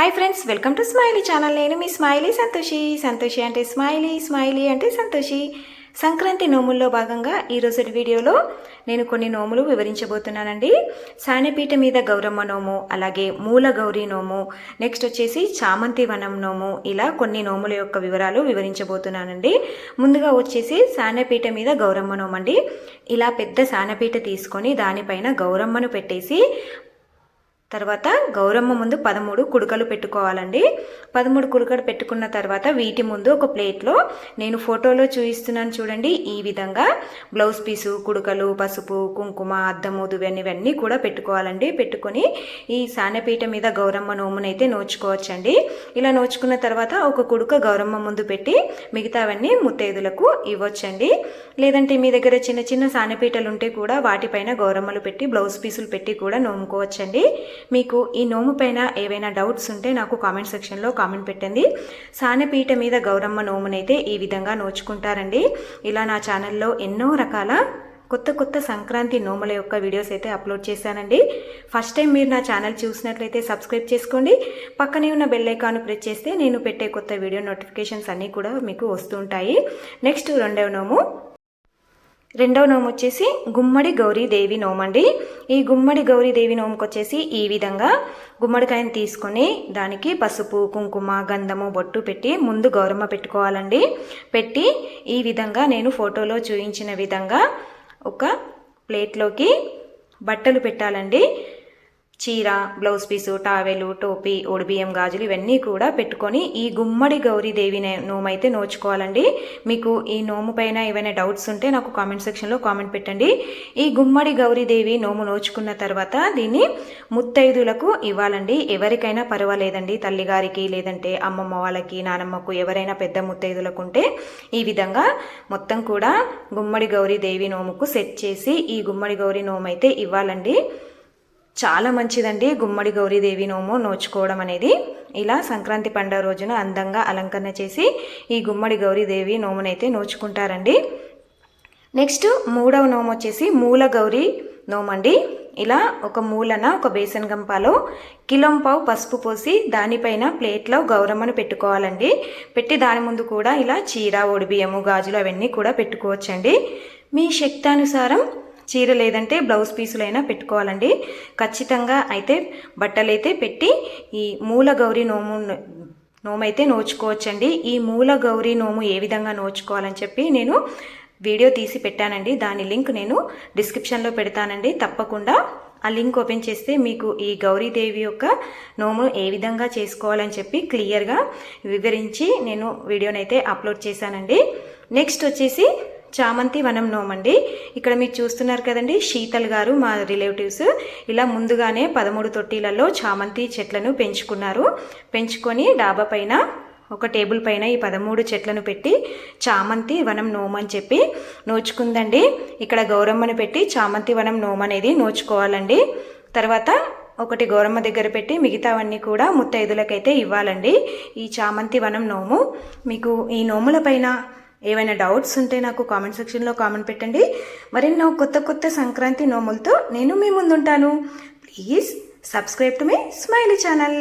Hi friends welcome to Smiley channel నేను మీ smiley Santoshi Santoshi అంటే స్మైలీ స్మైలీ అంటే సంతోషి సంక్రాంతి నోముల్లో భాగంగా ఈరోజు వీడియోలో నేను కొన్ని నోములు వివరించబోతున్నానండి. సానెపీట మీద గౌరమ్మ నోము అలాగే మూల గౌరీ నోము నెక్స్ట్ వచ్చేసి చామంతి వనం నోము ఇలా కొన్ని నోముల యొక్క వివరాలు వివరించబోతున్నానండి. ముందుగా వచ్చేసి సానెపీట మీద గౌరమ్మ నోమండి. ఇలా పెద్ద సానపీట తీసుకొని దానిపైన గౌరమ్మను పెట్టేసి తర్వాత గౌరమ్మ ముందు పదమూడు కుడుకలు పెట్టుకోవాలండి. పదమూడు కుడుకలు పెట్టుకున్న తర్వాత వీటి ముందు ఒక ప్లేట్లో నేను ఫోటోలో చూపిస్తున్నాను చూడండి ఈ విధంగా బ్లౌజ్ పీసు కుడుకలు పసుపు కుంకుమ అద్దము ఇవన్నీ కూడా పెట్టుకోవాలండి. పెట్టుకొని ఈ సానపీట మీద గౌరమ్మ నోమునైతే నోచుకోవచ్చండి. ఇలా నోచుకున్న తర్వాత ఒక కుడుక గౌరమ్మ ముందు పెట్టి మిగతావన్నీ ముత్తైదులకు ఇవ్వచ్చండి. లేదంటే మీ దగ్గర చిన్న చిన్న సానపీటలు ఉంటే కూడా వాటిపైన గౌరమ్మలు పెట్టి బ్లౌజ్ పీసులు పెట్టి కూడా నోముకోవచ్చండి. మీకు ఈ నోము పైన ఏవైనా డౌట్స్ ఉంటే నాకు కామెంట్ సెక్షన్లో కామెంట్ పెట్టండి. సానపీట మీద గౌరమ్మ నోమునైతే ఈ విధంగా నోచుకుంటారండి. ఇలా నా ఛానల్లో ఎన్నో రకాల కొత్త కొత్త సంక్రాంతి నోముల యొక్క వీడియోస్ అయితే అప్లోడ్ చేశానండి. ఫస్ట్ టైం మీరు నా ఛానల్ చూసినట్లయితే సబ్స్క్రైబ్ చేసుకోండి. పక్కనే ఉన్న బెల్ ఐకాన్ ప్రెస్ చేస్తే నేను పెట్టే కొత్త వీడియో నోటిఫికేషన్స్ అన్నీ కూడా మీకు వస్తుంటాయి నెక్స్ట్ రెండవ నోము. రెండవ నోము వచ్చేసి గుమ్మడి గౌరీదేవి నోమండి. ఈ గుమ్మడి గౌరీదేవి నోముకి వచ్చేసి ఈ విధంగా గుమ్మడికాయని తీసుకొని దానికి పసుపు కుంకుమ గంధము బొట్టు పెట్టి ముందు గౌరమ్మ పెట్టుకోవాలండి. పెట్టి ఈ విధంగా నేను ఫోటోలో చూపించిన విధంగా ఒక ప్లేట్లోకి బట్టలు పెట్టాలండి. చీర బ్లౌజ్ పీసు టావెలు టోపీ ఒడిబియ్యం గాజులు ఇవన్నీ కూడా పెట్టుకొని ఈ గుమ్మడి గౌరీదేవి నోమైతే నోచుకోవాలండి. మీకు ఈ నోము పైన ఏవైనా డౌట్స్ ఉంటే నాకు కామెంట్ సెక్షన్లో కామెంట్ పెట్టండి. ఈ గుమ్మడి గౌరీదేవి నోము నోచుకున్న తర్వాత దీన్ని ముత్తైదులకు ఇవ్వాలండి. ఎవరికైనా పర్వాలేదండి. తల్లిగారికి లేదంటే అమ్మమ్మ వాళ్ళకి నానమ్మకు ఎవరైనా పెద్ద ముత్తైదులకు ఉంటే ఈ విధంగా మొత్తం కూడా గుమ్మడి గౌరీదేవి నోముకు సెట్ చేసి ఈ గుమ్మడి గౌరీ నోమైతే ఇవ్వాలండి. చాలా మంచిదండి. గుమ్మడి గౌరీదేవి నోము నోచుకోవడం అనేది. ఇలా సంక్రాంతి పండుగ రోజున అందంగా అలంకరణ చేసి ఈ గుమ్మడి గౌరీదేవి నోమునైతే నోచుకుంటారండి. నెక్స్ట్ మూడవ నోము వచ్చేసి మూల గౌరీ నోమండి. ఇలా ఒక మూలన ఒక బేసన్ గంపాలో కిలోం పావు పసుపు పోసి దానిపైన ప్లేట్లో గౌరమ్మను పెట్టుకోవాలండి. పెట్టి దాని ముందు కూడా ఇలా చీర ఒడిబియ్యము గాజులు అవన్నీ కూడా పెట్టుకోవచ్చండి. మీ శక్తానుసారం చీర లేదంటే బ్లౌజ్ పీసులైనా పెట్టుకోవాలండి. ఖచ్చితంగా అయితే బట్టలైతే పెట్టి ఈ మూల గౌరీ నోము నోమైతే నోచుకోవచ్చండి. ఈ మూల గౌరీ నోము ఏ విధంగా నోచుకోవాలని చెప్పి నేను వీడియో తీసి పెట్టానండి. దాని లింక్ నేను డిస్క్రిప్షన్లో పెడతానండి. తప్పకుండా ఆ లింక్ ఓపెన్ చేస్తే మీకు ఈ గౌరీదేవి యొక్క నోము ఏ విధంగా చేసుకోవాలని చెప్పి క్లియర్గా వివరించి నేను వీడియోనైతే అప్లోడ్ చేశానండి. నెక్స్ట్ వచ్చేసి చామంతి వనం నోమండి ఇక్కడ మీరు చూస్తున్నారు కదండి శీతల్ గారు మా రిలేటివ్స్. ఇలా ముందుగానే పదమూడు తొట్టిలలో చామంతి చెట్లను పెంచుకున్నారు. పెంచుకొని డాబా పైన ఒక టేబుల్ పైన ఈ పదమూడు చెట్లను పెట్టి చామంతి వనం నోమని చెప్పి నోచుకుందండి. ఇక్కడ గౌరమ్మను పెట్టి చామంతి వనం నోమ అనేది నోచుకోవాలండి. తర్వాత ఒకటి గౌరమ్మ దగ్గర పెట్టి మిగతావన్నీ కూడా ముత్తైదులకైతే ఇవ్వాలండి. ఈ చామంతి వనం నోము. మీకు ఈ నోముల పైన ఏవైనా డౌట్స్ ఉంటే నాకు కామెంట్ సెక్షన్లో కామెంట్ పెట్టండి. మరెన్నో కొత్త కొత్త సంక్రాంతి నోములతో నేను మీ ముందుంటాను. Please subscribe to my Smiley channel.